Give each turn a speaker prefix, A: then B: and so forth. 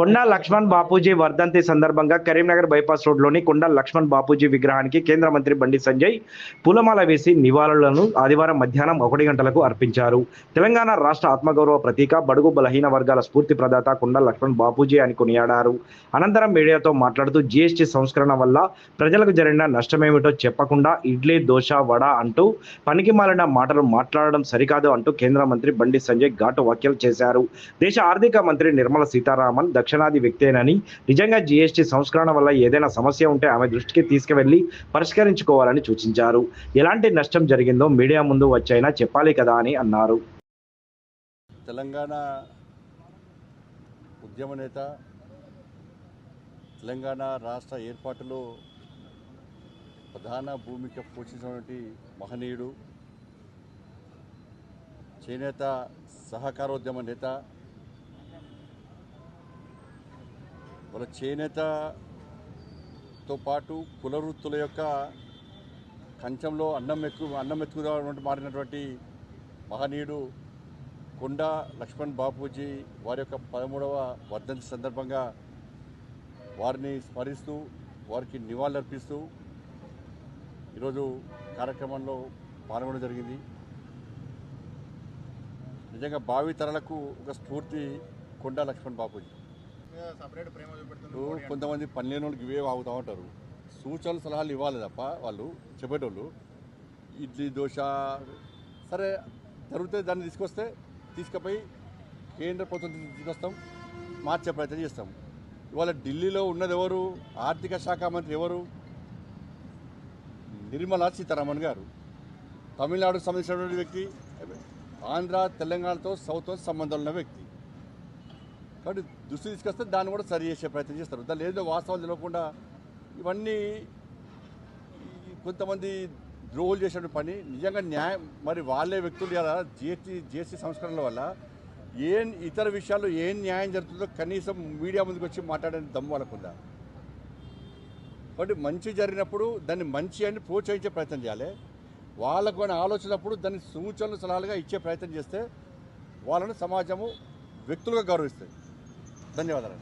A: కొండా లక్ష్మణ్ బాపూజీ వర్ధంతి సందర్భంగా కరీంనగర్ బైపాస్ రోడ్లోని కొండా లక్ష్మణ్ బాపూజీ విగ్రహానికి కేంద్ర మంత్రి బండి సంజయ్ పూలమాల వేసి నివాళులను ఆదివారం మధ్యాహ్నం ఒకటి గంటలకు అర్పించారు. తెలంగాణ రాష్ట్ర ఆత్మగౌరవ ప్రతీక బడుగు బలహీన వర్గాల స్ఫూర్తి ప్రదాత కొండా లక్ష్మణ్ బాపూజీ అని కొనియాడారు. అనంతరం మీడియాతో మాట్లాడుతూ జీఎస్టీ సంస్కరణ వల్ల ప్రజలకు జరిగిన నష్టమేమిటో చెప్పకుండా ఇడ్లీ దోశ వడ అంటూ పనికి మాలిన మాటలు మాట్లాడడం సరికాదు అంటూ కేంద్ర మంత్రి బండి సంజయ్ ఘాటు వ్యాఖ్యలు చేశారు. దేశ ఆర్థిక మంత్రి నిర్మల సీతారామన్ దక్షిణాది వ్యక్తేనని. నిజంగా జీఎస్టీ సంస్కరణ వల్ల ఏదైనా సమస్య ఉంటే ఆమె దృష్టికి తీసుకువెళ్ళి పరిష్కరించుకోవాలని సూచించారు. ఎలాంటి నష్టం జరిగిందో మీడియా ముందు వచ్చైనా చెప్పాలి కదా అని అన్నారు.
B: తెలంగాణ ఉద్యమ నేత తెలంగాణ రాష్ట్ర ఏర్పాటులో ప్రధాన భూమిక పోషించినటువంటి మహనీయుడు చేనేత సహకారోద్యమ నేత వాళ్ళ చేనేతతో పాటు కుల వృత్తుల యొక్క కంచంలో అన్నం ఎక్కువ అన్నం ఎక్కువగా మారినటువంటి మహనీయుడు కొండ లక్ష్మణ్ బాపూజీ వారి యొక్క పదమూడవ వర్ధంతి సందర్భంగా వారిని స్మరిస్తూ వారికి నివాళులర్పిస్తూ ఈరోజు కార్యక్రమంలో పాల్గొనడం జరిగింది. నిజంగా భావి తరాలకు ఒక స్ఫూర్తి కొండ లక్ష్మణ్ బాపూజీ. ఇప్పుడు కొంతమంది పనిలేని వాళ్ళకి ఇవే ఆగుతూ ఉంటారు. సూచనలు సలహాలు ఇవ్వాలి తప్ప వాళ్ళు చెప్పేటోళ్ళు ఇడ్లీ దోశ సరే జరిగితే దాన్ని తీసుకొస్తే తీసుకుపోయి కేంద్ర ప్రభుత్వం తీసుకొస్తాం మార్చే ప్రయత్నం చేస్తాం. ఇవాళ ఢిల్లీలో ఉన్నది ఎవరు? ఆర్థిక శాఖ మంత్రి ఎవరు? నిర్మలా సీతారామన్ గారు. తమిళనాడుకు సంబంధించినటువంటి వ్యక్తి ఆంధ్ర తెలంగాణతో సౌత్తో సంబంధాలు ఉన్న వ్యక్తి. కాబట్టి దృష్టి తీసుకొస్తే దాన్ని కూడా సరి చేసే ప్రయత్నం చేస్తారు. దాని ఏదో వాస్తవాలు తెలియకుండా ఇవన్నీ కొంతమంది ద్రోహులు చేసిన పని నిజంగా న్యాయం మరి వాళ్ళే వ్యక్తులు కదా జిఎస్టీ జిఎస్టీ సంస్కరణల వల్ల ఏం ఇతర విషయాల్లో ఏం న్యాయం జరుగుతుందో కనీసం మీడియా ముందుకు వచ్చి మాట్లాడే దమ్ము వాళ్ళకుందా కాబట్టి మంచి జరిగినప్పుడు దాన్ని మంచి అని ప్రోత్సహించే ప్రయత్నం చేయాలి. వాళ్ళకు కొన్ని ఆలోచనప్పుడు దాన్ని సూచనలు సలహాలుగా ఇచ్చే ప్రయత్నం చేస్తే వాళ్ళను సమాజము వ్యక్తులుగా గౌరవిస్తుంది. ధన్యవాదాలు